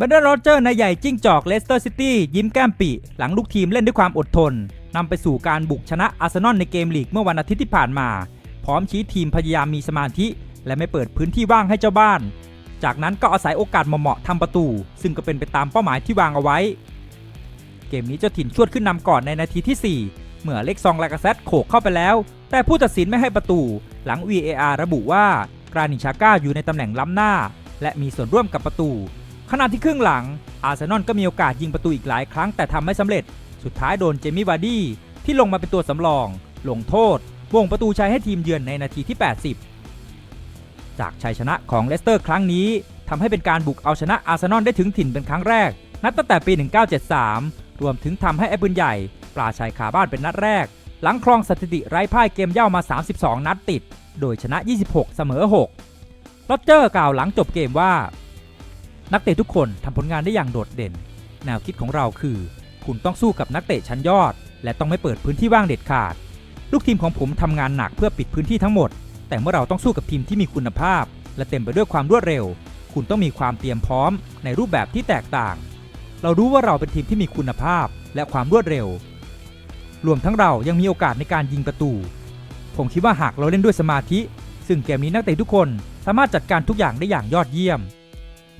บันเดอร์โรเจอร์นายใหญ่จิ้งจอกเลสเตอร์ซิตี้ยิ้มแก้มปิหลังลูกทีมเล่นด้วยความอดทนนำไปสู่การบุกชนะอาร์เซนอลในเกมลีกเมื่อวันอาทิตย์ที่ผ่านมา พร้อมชี้ทีมพยายามมีสมาธิ และไม่เปิดพื้นที่ว่างให้เจ้าบ้าน จากนั้นก็อาศัยโอกาสเหมาะๆทำประตู ซึ่งก็เป็นไปตามเป้าหมายที่วางเอาไว้ เกมนี้เจ้าถิ่นชวดขึ้นนำก่อนในนาทีที่ 4 เมื่อเล็กซองลากาเซตโขกเข้าไปแล้ว แต่ผู้ตัดสินไม่ให้ประตู หลัง VAR ระบุว่ากรานิชาก้าอยู่ในตำแหน่งล้ำหน้า และมีส่วนร่วมกับประตู ขณะที่ครึ่งหลัง อาร์เซนอลก็มีโอกาสยิงประตูอีกหลายครั้งแต่ทำไม่สำเร็จ สุดท้ายโดนเจมี่วาร์ดี้ที่ลงมาเป็นตัวสำรอง ลงโทษวงประตูชัยให้ทีมเยือนในนาทีที่ 80 จากชัยชนะของเลสเตอร์ครั้งนี้ทำให้เป็นการบุกเอาชนะอาร์เซนอลได้ถึงถิ่นเป็นครั้งแรก นับตั้งแต่ปี 1973 รวมถึงทำให้ไอ้ปืนใหญ่ปลาชัยคาบ้านเป็นนัดแรก หลังครองสถิติไร้พ่ายเกมเย่ามา 32 นัดติด โดยชนะ 26 เสมอ6โรเจอร์กล่าวหลังจบเกมว่า นักเตะทุกคนทำผลงานได้อย่างโดดเด่น แนวคิดของเราคือ คุณต้องสู้กับนักเตะชั้นยอด และต้องไม่เปิดพื้นที่ว่างเด็ดขาด ลูกทีมของผมทำงานหนักเพื่อปิดพื้นที่ทั้งหมด แต่เมื่อเราต้องสู้กับทีมที่มีคุณภาพ และเต็มไปด้วยความรวดเร็ว คุณต้องมีความเตรียมพร้อม ในรูปแบบที่แตกต่าง เรารู้ว่าเราเป็นทีมที่มีคุณภาพและความรวดเร็ว รวมทั้งเรายังมีโอกาสในการยิงประตู ผมคิดว่าหากเราเล่นด้วยสมาธิ ซึ่งเกมนี้นักเตะทุกคนสามารถจัดการทุกอย่างได้อย่างยอดเยี่ยม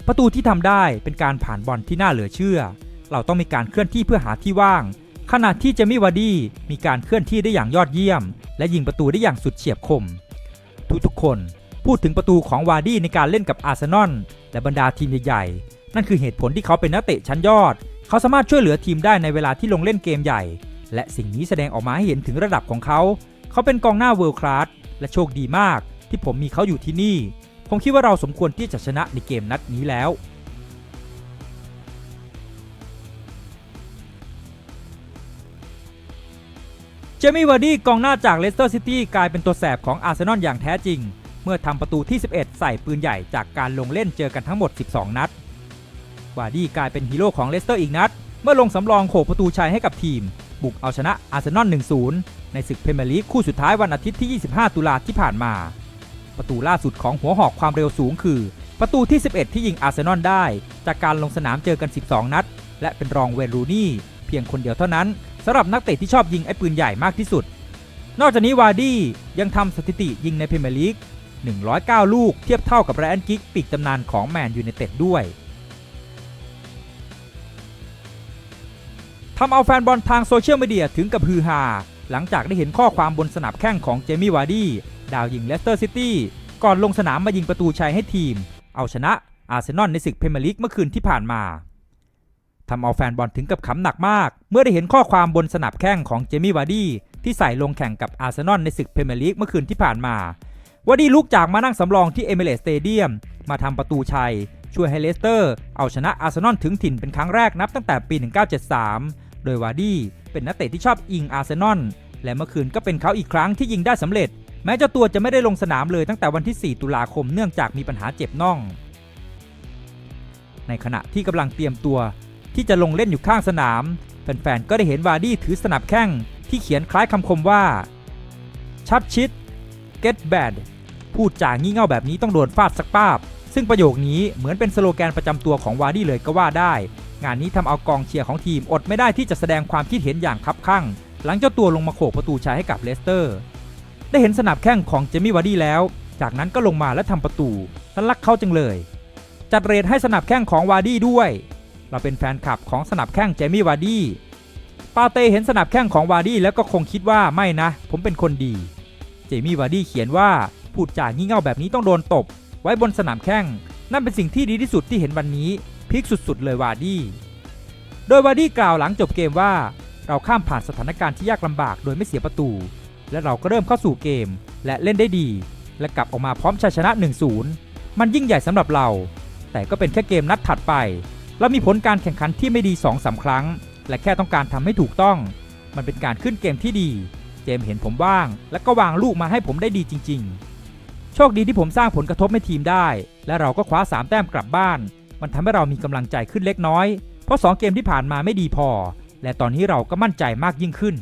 ประตูที่ทำได้เป็นการผ่านบอลที่น่าเหลือเชื่อ เราต้องมีการเคลื่อนที่เพื่อหาที่ว่าง ขณะที่เจมี่วาร์ดี้มีการเคลื่อนที่ได้อย่างยอดเยี่ยม และยิงประตูได้อย่างสุดเฉียบคม ทุกๆคนพูดถึงประตูของวาร์ดี้ในการเล่นกับอาร์เซนอลและบรรดาทีมใหญ่ๆ นั่นคือเหตุผลที่เขาเป็นนักเตะชั้นยอด เขาสามารถช่วยเหลือทีมได้ในเวลาที่ลงเล่นเกมใหญ่ และสิ่งนี้แสดงออกมาให้เห็นถึงระดับของเขา เขาเป็นกองหน้าเวิลด์คลาสและโชคดีมากที่ผมมีเขาอยู่ที่นี่ ผมคิดว่าเราสมควรที่จะชนะในเกมนัดนี้แล้ว เจมี่วาร์ดี้กองหน้าจากเลสเตอร์ซิตี้กลายเป็นตัวแสบของอาร์เซนอลอย่างแท้จริง เมื่อทำประตูที่ 11 ใส่ปืนใหญ่จากการลงเล่นเจอกันทั้งหมด 12 นัด วาร์ดี้กลายเป็นฮีโร่ของเลสเตอร์อีกนัด เมื่อลงสำรองโขประตูชัยให้กับทีม บุกเอาชนะอาร์เซนอล 1-0 ในศึกเพรเมียร์ลีกคู่สุดท้ายวันอาทิตย์ที่ 25 ตุลาที่ผ่านมา ประตูล่าสุดของหัวหอกความเร็วสูงคือ ประตูที่ 11 ที่ยิงอาร์เซนอลได้ จากการลงสนามเจอกัน 12 นัด และเป็นรองเวนรูนี่ เพียงคนเดียวเท่านั้นสำหรับนักเตะที่ชอบยิงไอ้ปืนใหญ่มากที่สุด นอกจากนี้วาร์ดี้ยังทำสถิติยิงในพรีเมียร์ลีก 109 ลูกเทียบเท่ากับไรอันกิกปีกตำนานของแมนยูไนเต็ดด้วยทำเอาแฟนบอลทางโซเชียลมีเดียถึงกับฮือฮาหลังจากได้เห็นข้อความบนสนามแข้งของเจมี่วาร์ดี้ ดาวยิงเลสเตอร์ซิตี้ก่อนลงสนามมายิงประตูชัยให้ทีม เอาชนะอาร์เซนอลในศึกเพรเมียร์ลีกเมื่อคืนที่ผ่านมาทำเอาแฟนบอลถึงกับขำหนักมาก เมื่อได้เห็นข้อความบนสนามแข้งของเจมี่วาร์ดี้ที่ใส่ลงแข่งกับอาร์เซนอลในศึกเพรเมียร์ลีกเมื่อคืนที่ผ่านมาวาร์ดี้ลุกจากมานั่งสำรองที่เอมิเรสเตเดียมมาทำประตูชัย ช่วยให้เลสเตอร์ เอาชนะอาร์เซนอลถึงถิ่นเป็นครั้งแรกนับตั้งแต่ปี 1973 โดยวาร์ดี้เป็นนักเตะที่ชอบอิงอาร์เซนอลและเมื่อคืนก็เป็นเขาอีกครั้งที่ยิงได้สำเร็จ แม้เจ้าตัวจะไม่ได้ลงสนามเลยตั้งแต่วันที่ 4 ตุลาคมเนื่องจากมีปัญหาเจ็บน่อง ในขณะที่กำลังเตรียมตัว ที่จะลงเล่นอยู่ข้างสนาม แฟนๆ ก็ได้เห็นวาร์ดี้ถือสนับแข้งที่เขียนคล้ายคำคมว่า ชัดชิด get bad พูดจางี่เง่าแบบนี้ต้องโดนฟาดสักป้าบ ซึ่งประโยคนี้เหมือนเป็นสโลแกนประจำตัวของวาร์ดี้เลยก็ว่าได้ งานนี้ทำเอากองเชียร์ของทีมอดไม่ได้ที่จะแสดงความคิดเห็นอย่างคับคั่ง หลังเจ้าตัวลงมาโขกประตูชัยให้กับเลสเตอร์ ได้เห็นสนับแข้งของเจมี่วาร์ดี้แล้ว จากนั้นก็ลงมาและทำประตูฉันรักเขาจังเลย จัดเรทให้สนับแข้งของวาร์ดี้ด้วย เราเป็นแฟนคลับของสนับแข้งเจมี่วาร์ดี้ปาเต้เห็นสนับแข้งของวาร์ดี้แล้วก็คงคิดว่าไม่นะ ผมเป็นคนดี เจมี่วาร์ดี้เขียนว่าพูดจางี่เง่าแบบนี้ต้องโดนตบ ไว้บนสนามแข้งนั่นเป็นสิ่งที่ดีที่สุดที่เห็นวันนี้พีคสุดๆเลยวาร์ดี้โดยวาร์ดี้กล่าวหลังจบเกมว่า เราข้ามผ่านสถานการณ์ที่ยากลำบากโดยไม่เสียประตู และเราก็เริ่มเข้าสู่เกม และเล่นได้ดี และกลับออกมาพร้อมชัยชนะ 1-0 มันยิ่งใหญ่สำหรับเรา แต่ก็เป็นแค่เกมนัดถัดไป เรามีผลการแข่งขันที่ไม่ดี2อสาครั้ง และแค่ต้องการทำให้ถูกต้อง มันเป็นการขึ้นเกมที่ดี เจมเห็นผมว่าง และก็วางลูกมาให้ผมได้ดีจริง ๆ โชคดีที่ผมสร้างผลกระทบให้ทีมได้ และเราก็คว้า 3 แต้มกลับบ้าน มันทำให้เรามีกำลังใจขึ้นเล็กน้อย เพราะ 2 เกมที่ผ่านมาไม่ดีพอ และตอนนี้เราก็มั่นใจมากยิ่งขึ้น